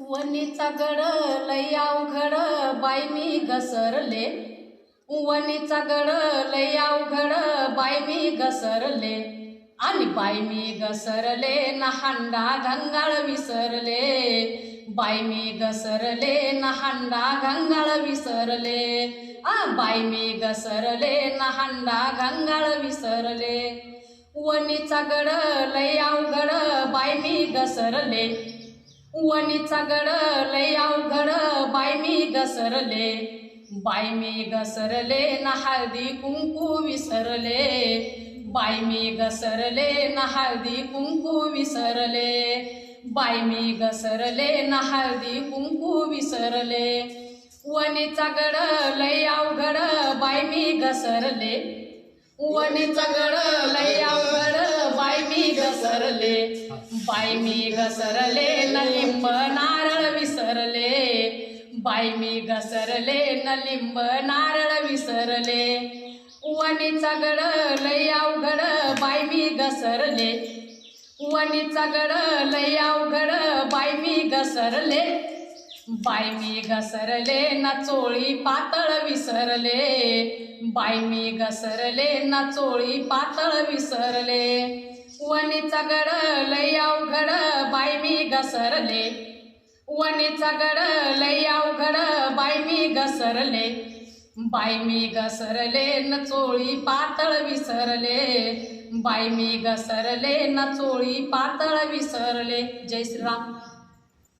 वनीचा गड लय अवघड बाई मी घसरले. वनीचा गड लय अवघड बाई मी घसरले. आणि बाई मी घसरले ना हांडा गंगाळ विसरले. बाई मी घसरले ना हांडा गंगाळ विसरले. आ बाई मी घसरले ना हांडा गंगाळ विसरले. वनीचा गड लय अवघड बाई मी घसरले. वणीचा गड लय अवघड बाय मी घसरले. बाय मी घसरले ना हळदी कुंकू विसरले. बाय मी घसरले ना हळदी कुंकू विसरले. बाय मी घसरले ना हळदी कुंकू विसरले. वणीचा गड लय अवघड बाय मी घसरले. वणीचा गड घसरले बाय मी घसरले न लिंब नारळ विसरले. बाय मी घसरले न लिंब नारळ विसरले. वनीचा गड लय अवघड बाय मी घसरले. वनीचा गड लय अवघड बाय मी घसरले. बाय मी घसरले ना चोळी पातळ विसरले. बाय मी घसरले ना चोळी पातळ विसरले. गड लय अवघड बाय मी घसरले. वणीचा गड लय अवघड बाय मी घसरले. बाय मी घसरले न चोळी पातळ विसरले. बाय मी घसरले न चोळी पातळ विसरले. जय श्रीराम.